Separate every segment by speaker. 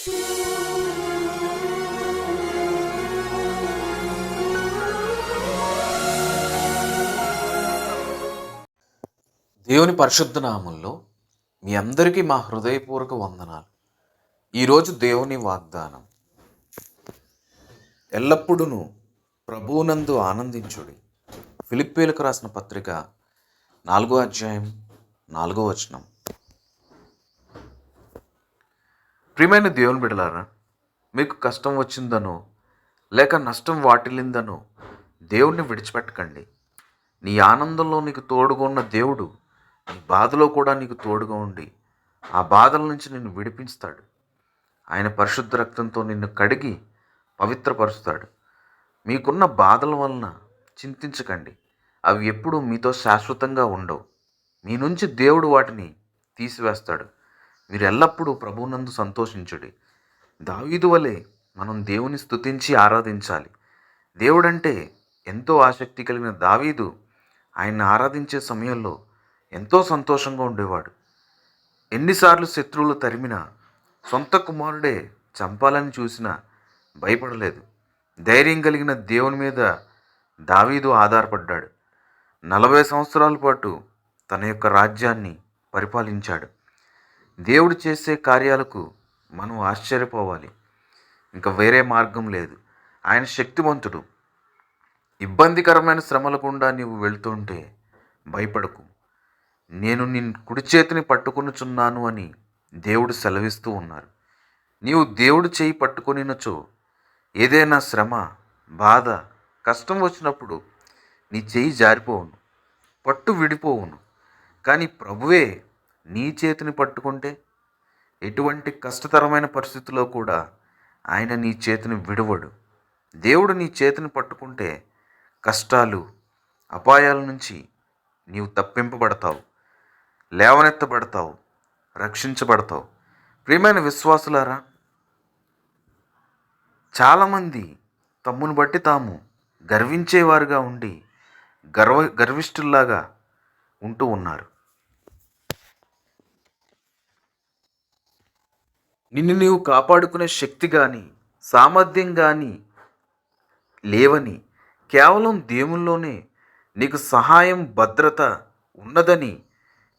Speaker 1: దేవుని పరిశుద్ధ నామంలో మీ అందరికీ మా హృదయపూర్వక వందనాలు. ఈరోజు దేవుని వాగ్దానం ఎల్లప్పుడూ ప్రభువునందు ఆనందించుడి. ఫిలిప్పీలకు రాసిన పత్రిక నాలుగో అధ్యాయం నాలుగో వచనం. ప్రియమైన దేవుని బిడలారా మీకు కష్టం వచ్చిందనో లేక నష్టం వాటిల్లిందనో దేవుణ్ణి విడిచిపెట్టకండి. నీ ఆనందంలో నీకు తోడుగా ఉన్న దేవుడు నీ బాధలో కూడా నీకు తోడుగా ఉండి ఆ బాధల నుంచి నిన్ను విడిపిస్తాడు ఆయన పరిశుద్ధ రక్తంతో నిన్ను కడిగి పవిత్రపరుస్తాడు. మీకున్న బాధల వలన చింతించకండి. అవి ఎప్పుడూ మీతో శాశ్వతంగా ఉండవు. మీ నుంచి దేవుడు వాటిని తీసివేస్తాడు. మీరు ఎల్లప్పుడూ ప్రభువునందు సంతోషించుడి. దావీదు వలె మనం దేవుని స్తుతించి ఆరాధించాలి. దేవుడంటే ఎంతో ఆసక్తి కలిగిన దావీదు ఆయన్ని ఆరాధించే సమయంలో ఎంతో సంతోషంగా ఉండేవాడు. ఎన్నిసార్లు శత్రువులు తరిమినా సొంత కుమారుడే చంపాలని చూసినా భయపడలేదు. ధైర్యం కలిగిన దేవుని మీద దావీదు ఆధారపడ్డాడు. నలభై సంవత్సరాల పాటు తన యొక్క రాజ్యాన్ని పరిపాలించాడు. దేవుడు చేసే కార్యాలకు మనం ఆశ్చర్యపోవాలి. ఇంకా వేరే మార్గం లేదు. ఆయన శక్తివంతుడు. ఇబ్బందికరమైన శ్రమల గుండా నీవు వెళ్తుంటే భయపడకు. నేను నీ కుడి చేతిని పట్టుకొనుచున్నాను అని దేవుడు సెలవిస్తూ ఉన్నారు. నీవు దేవుడు చేయి పట్టుకొనినచో ఏదైనా శ్రమ బాధ కష్టం వచ్చినప్పుడు నీ చేయి జారిపోవును పట్టు విడిపోవును. కానీ ప్రభువే నీ చేతిని పట్టుకుంటే ఎటువంటి కష్టతరమైన పరిస్థితుల్లో కూడా ఆయన నీ చేతిని విడవడు. దేవుడు నీ చేతిని పట్టుకుంటే కష్టాలు అపాయాల నుంచి నీవు తప్పింపబడతావు లేవనెత్తబడతావు రక్షించబడతావు. ప్రియమైన విశ్వాసులారా చాలామంది తమ్మును బట్టి తాము గర్వించేవారుగా ఉండి గర్వ గర్విష్ఠుల్లాగా ఉంటూ ఉన్నారు. నిన్ను నీవు కాపాడుకునే శక్తి కానీ సామర్థ్యం కానీ లేవని కేవలం దేవుల్లోనే నీకు సహాయం భద్రత ఉన్నదని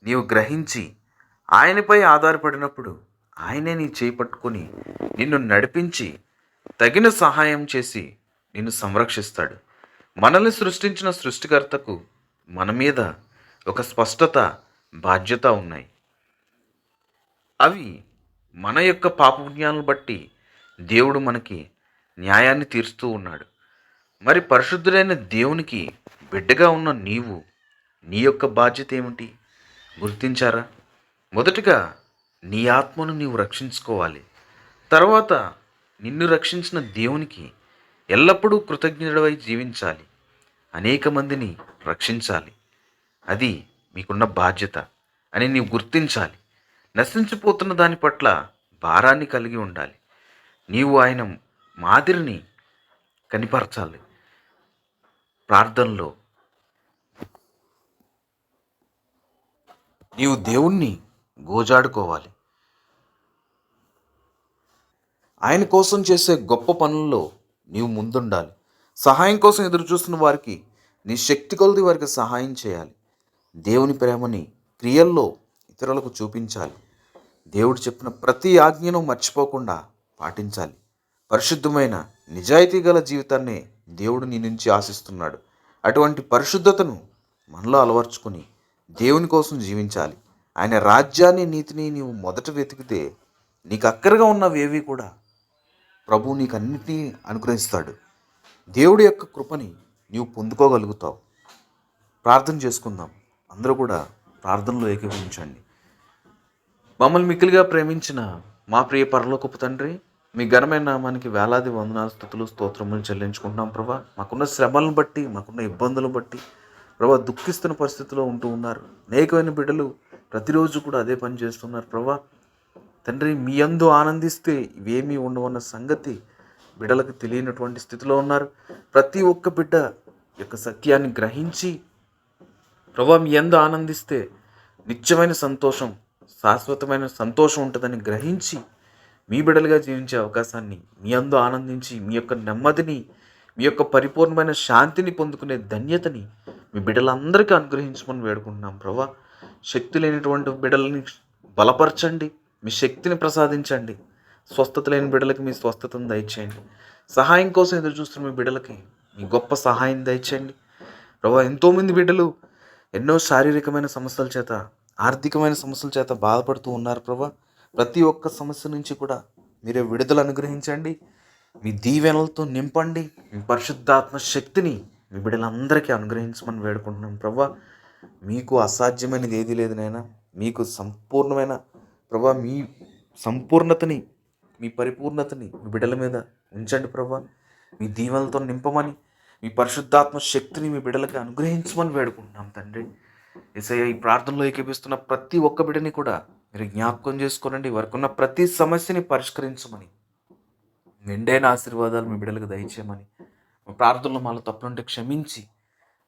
Speaker 1: నీవు గ్రహించి ఆయనపై ఆధారపడినప్పుడు ఆయనే నీ చేపట్టుకొని నిన్ను నడిపించి తగిన సహాయం చేసి నిన్ను సంరక్షిస్తాడు. మనల్ని సృష్టించిన సృష్టికర్తకు మన మీద ఒక స్పష్టత బాధ్యత ఉన్నాయి. అవి మన యొక్క పాపపుణ్యాలను బట్టి దేవుడు మనకి న్యాయాన్ని తీరుస్తూ ఉన్నాడు. మరి పరిశుద్ధుడైన దేవునికి బిడ్డగా ఉన్న నీవు నీ యొక్క బాధ్యత ఏమిటి? గుర్తించారా? మొదటగా నీ ఆత్మను నీవు రక్షించుకోవాలి. తర్వాత నిన్ను రక్షించిన దేవునికి ఎల్లప్పుడూ కృతజ్ఞుడవై జీవించాలి. అనేక మందిని రక్షించాలి. అది మీకున్న బాధ్యత అని నీవు గుర్తించాలి. నశించిపోతున్న దాని పట్ల భారాన్ని కలిగి ఉండాలి. నీవు ఆయన మాదిరిని కనిపరచాలి. ప్రార్థనలో నీవు దేవుణ్ణి గోజాడుకోవాలి. ఆయన కోసం చేసే గొప్ప పనుల్లో నీవు ముందుండాలి. సహాయం కోసం ఎదురు చూస్తున్న వారికి నీ శక్తి కొలది వారికి సహాయం చేయాలి. దేవుని ప్రేమని క్రియల్లో ఇతరులకు చూపించాలి. దేవుడు చెప్పిన ప్రతి ఆజ్ఞను మర్చిపోకుండా పాటించాలి. పరిశుద్ధమైన నిజాయితీ గల జీవితాన్నే దేవుడు నీ నుంచి ఆశిస్తున్నాడు. అటువంటి పరిశుద్ధతను మనలో అలవర్చుకొని దేవుని కోసం జీవించాలి. ఆయన రాజ్యాన్ని నీతిని నీవు మొదట వెతికితే నీకు అక్కరగా ఉన్నవేవి కూడా ప్రభు నీకు అన్నిటినీ అనుగ్రహిస్తాడు. దేవుడి యొక్క కృపని నీవు పొందుకోగలుగుతావు. ప్రార్థన చేసుకుందాం. అందరూ కూడా ప్రార్థనలో ఏకీభవించండి. మమ్మల్ని మిక్కిలిగా ప్రేమించిన మా ప్రియ పరలోకపు తండ్రి మీ ఘనమైన నామానికి వేలాది వందనాలు స్థుతులు స్తోత్రములు చెల్లించుకుంటున్నాం ప్రభా. మాకున్న శ్రమలను బట్టి మాకున్న ఇబ్బందులను బట్టి ప్రభా దుఃఖిస్తున్న పరిస్థితిలో ఉంటూ ఉన్నారు. అనేకమైన బిడ్డలు ప్రతిరోజు కూడా అదే పని చేస్తున్నారు ప్రభా. తండ్రి మీ అందు ఆనందిస్తే ఇవేమీ ఉండవన్న సంగతి బిడ్డలకు తెలియనటువంటి స్థితిలో ఉన్నారు. ప్రతి ఒక్క బిడ్డ యొక్క సత్యాన్ని గ్రహించి ప్రభా మీ ఎందు ఆనందిస్తే నిత్యమైన సంతోషం శాశ్వతమైన సంతోషం ఉంటుందని గ్రహించి మీ బిడ్డలుగా జీవించే అవకాశాన్ని మీ అందు ఆనందించి మీ యొక్క నెమ్మదిని మీ యొక్క పరిపూర్ణమైన శాంతిని పొందుకునే ధన్యతని మీ బిడ్డలందరికీ అనుగ్రహించమని వేడుకుంటున్నాం ప్రభా. శక్తి లేనటువంటి బిడ్డలని బలపరచండి మీ శక్తిని ప్రసాదించండి. స్వస్థత లేని బిడ్డలకి మీ స్వస్థతను దయచేయండి. సహాయం కోసం ఎదురు చూస్తున్న మీ బిడ్డలకి మీ గొప్ప సహాయం దయచేయండి. ప్రభా ఎంతోమంది బిడ్డలు ఎన్నో శారీరకమైన సమస్యల చేత ఆర్థికమైన సమస్యల చేత బాధపడుతూ ఉన్నారు ప్రభా. ప్రతి ఒక్క సమస్య నుంచి కూడా మీరే విడుదల అనుగ్రహించండి. మీ దీవెనలతో నింపండి. మీ పరిశుద్ధాత్మ శక్తిని మీ బిడ్డలందరికీ అనుగ్రహించమని వేడుకుంటున్నాం ప్రభా. మీకు అసాధ్యమైనది ఏది లేదు నైనా మీకు సంపూర్ణమైన ప్రభా మీ సంపూర్ణతని మీ పరిపూర్ణతని మీ బిడ్డల మీద ఉంచండి ప్రభా. మీ దీవెనలతో నింపమని మీ పరిశుద్ధాత్మ శక్తిని మీ బిడ్డలకి అనుగ్రహించమని వేడుకుంటున్నాం తండ్రి. ఎసయ్య ఈ ప్రార్థనలో ఏకీపిస్తున్న ప్రతి ఒక్క బిడ్డని కూడా మీరు జ్ఞాపకం చేసుకోనండి. వరకున్న ప్రతి సమస్యని పరిష్కరించమని. నిండైన ఆశీర్వాదాలు మీ బిడ్డలకు దయచేయమని. మా ప్రార్థనలో మాలో తప్పులుంటే క్షమించి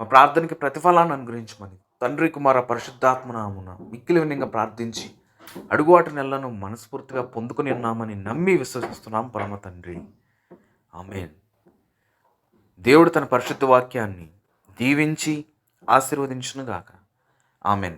Speaker 1: మా ప్రార్థనకి ప్రతిఫలాన్ని అనుగ్రహించమని. తండ్రి కుమార పరిశుద్ధాత్మనామున మిక్కిలి వినంగా ప్రార్థించి అడుగువాటి నెలను మనస్ఫూర్తిగా పొందుకుని ఉన్నామని నమ్మి విశ్వసిస్తున్నాం పరమ తండ్రి. ఆమెన్. దేవుడు తన పరిశుద్ధ వాక్యాన్ని దీవించి ఆశీర్వదించునుగాక. ఆమెన్.